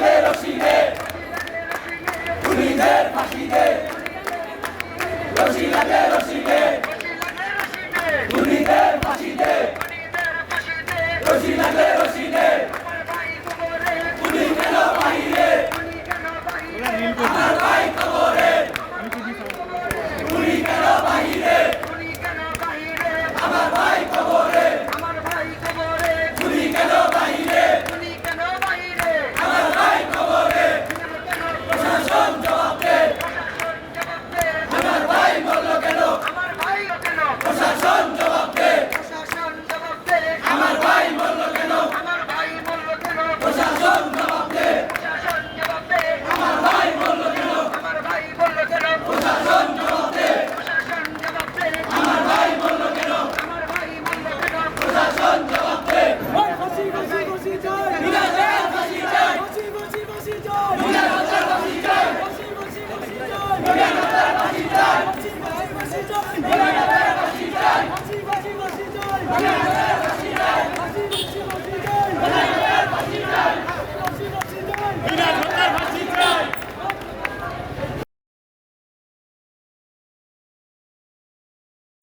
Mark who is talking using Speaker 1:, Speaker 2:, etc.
Speaker 1: দে রশি দে খুনিদের ফাঁসি দে রশি লাগে রশি দে